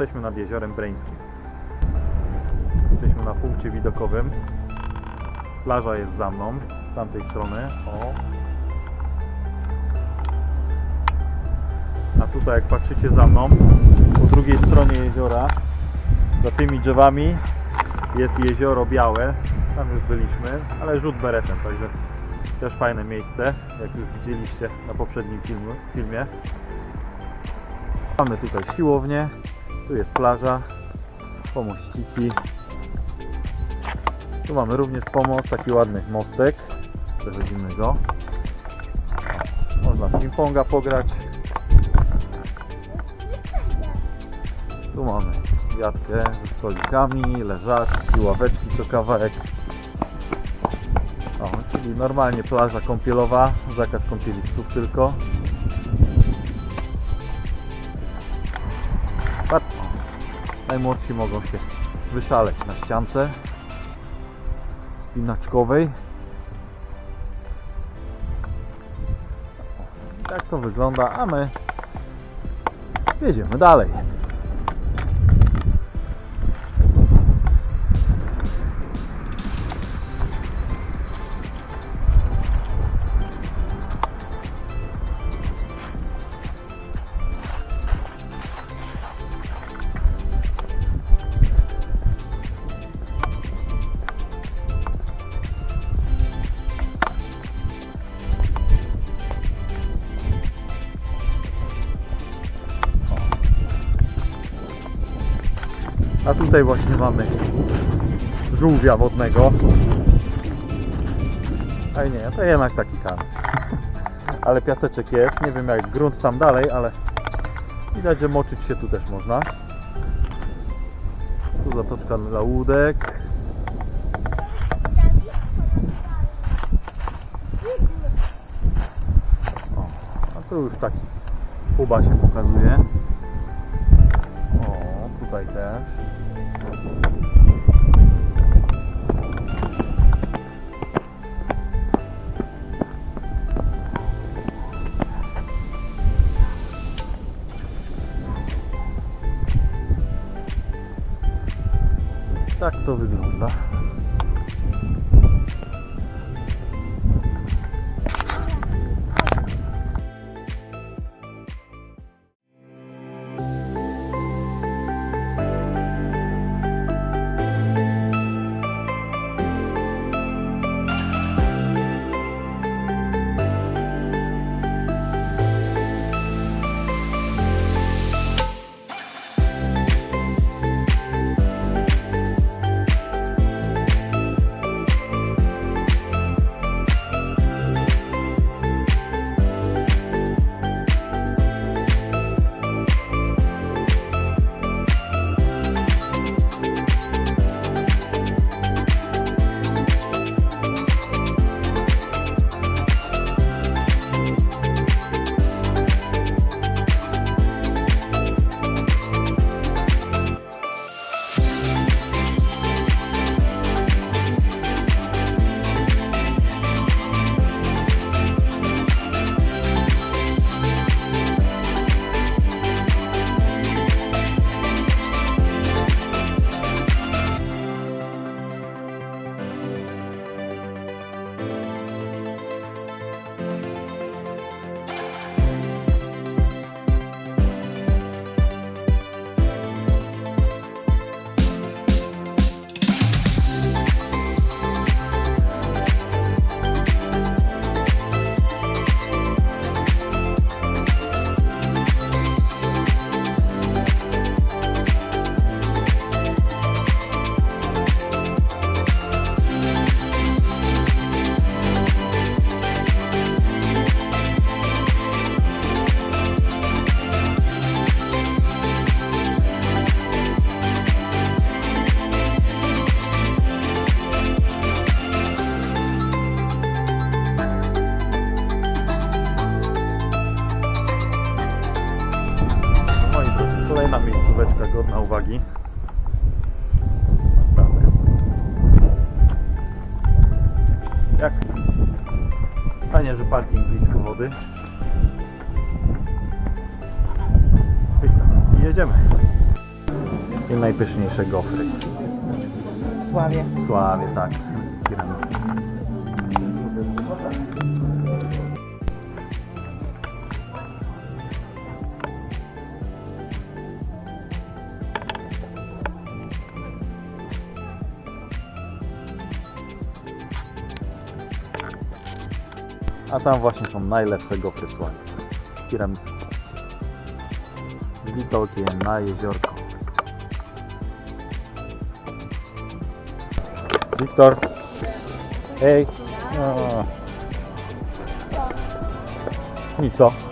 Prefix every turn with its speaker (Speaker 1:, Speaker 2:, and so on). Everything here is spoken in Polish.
Speaker 1: Jesteśmy nad jeziorem Breńskim. Jesteśmy na punkcie widokowym. Plaża jest za mną, z tamtej strony. O. A tutaj jak patrzycie za mną, po drugiej stronie jeziora, za tymi drzewami jest jezioro Białe. Tam już byliśmy, ale rzut beretem, także też fajne miejsce, jak już widzieliście na poprzednim filmu, filmie. Mamy tutaj siłownię, tu jest plaża, pomościki. Tu mamy również pomost, taki ładny mostek. Przechodzimy go. Można w ping-ponga pograć. Tu mamy wiatkę ze stolikami, leżaczki, ławeczki co kawałek. O, czyli normalnie plaża kąpielowa, zakaz kąpieli psów tylko. Najmłodsi mogą się wyszaleć na ściance spinaczkowej. Tak to wygląda, a my jedziemy dalej. A tutaj właśnie mamy żółwia wodnego. Ale nie, to jednak taki kan. Ale piaseczek jest, nie wiem jak grunt tam dalej, ale widać, że moczyć się tu też można. Tu zatoczka dla łódek. A tu już taki Kuba się pokazuje. Tutaj też. Tak to wygląda. Kolejna miejscóweczka godna uwagi. Naprawdę. Jak? Fajnie, że parking blisko wody. I co? I jedziemy. i najpyszniejsze gofry.
Speaker 2: W Sławie.
Speaker 1: W Sławie, tak. Tiramisu. A tam właśnie są najlepsze gofry w. Tiramisu. Z na jeziorko. Wiktor. Hej. O. I co?